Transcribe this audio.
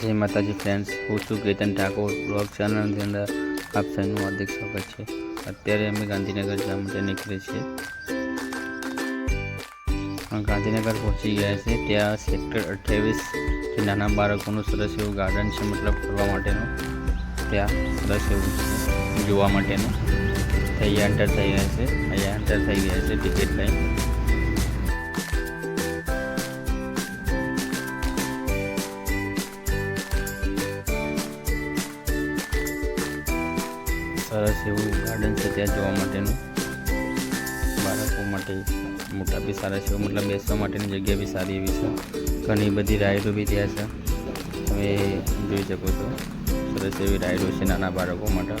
જય માતાજી ફ્રેન્ડ્સ હું છું કેતન ઠાકોર. બ્લોગ ચેનલની અંદર આપ સૌનું હાર્દિક સ્વાગત છે. અત્યારે અમે ગાંધીનગર જવા માટે નીકળીએ છીએ. ગાંધીનગર પહોંચી ગયા છે ત્યાં સેક્ટર અઠ્યાવીસ, જે નાના બાળકોનું સરસ એવું ગાર્ડન છે, મતલબ ફરવા માટેનું. ત્યાં સરસ એવું જોવા માટેનું. અહીંયા એન્ટર થઈ ગયા છે. અહીંયા એન્ટર થઈ ગયા છે ટિકિટ લઈ એવું ગાર્ડન છે ત્યાં જોવા માટેનું. બાળકો માટે મોટા બી સારા છે, મતલબ બેસવા માટેની જગ્યા બી સારી એવી છે. ઘણી બધી રાઈડો બી ત્યાં છે. તમે જોઈ શકો છો. સરસ એવી રાઈડો છે નાના બાળકો માટે.